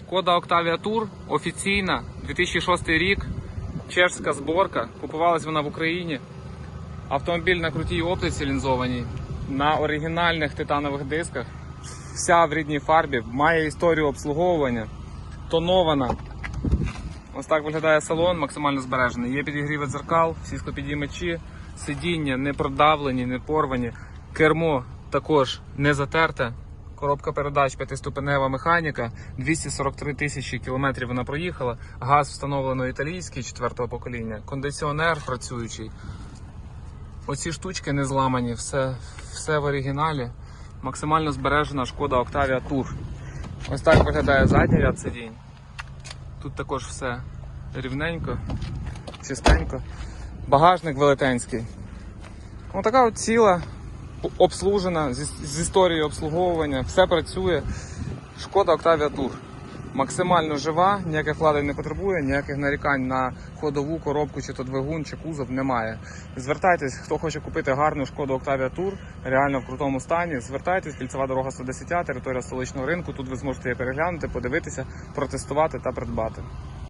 Шкода Octavia Tour офіційна, 2006 рік, чешська зборка. Купувалась вона в Україні. Автомобіль на крутій оптиці лінзованій, на оригінальних титанових дисках. Вся в рідній фарбі, має історію обслуговування, тонована. Ось так виглядає салон, максимально збережений. Є підігріви дзеркал, всі склопідіймачі, сидіння не продавлені, не порвані. Кермо також не затерте. Коробка передач п'ятиступенева механіка, 243 тисячі кілометрів вона проїхала. Газ встановлено італійський четвертого покоління, кондиціонер працюючий. Оці штучки не зламані, все, все в оригіналі. Максимально збережена шкода Octavia Tour. Ось так виглядає задній ряд сидінь. Тут також все рівненько, чистенько. Багажник велетенський. Отака от ціла, обслужена, з, з історією обслуговування, все працює. Шкода Octavia Tour. Максимально жива, ніяких вкладень не потребує, ніяких нарікань на ходову коробку, чи то двигун, чи кузов немає. Звертайтесь, хто хоче купити гарну шкоду Octavia Tour, реально в крутому стані. Звертайтесь, кільцева дорога 110, територія столичного ринку. Тут ви зможете її переглянути, подивитися, протестувати та придбати.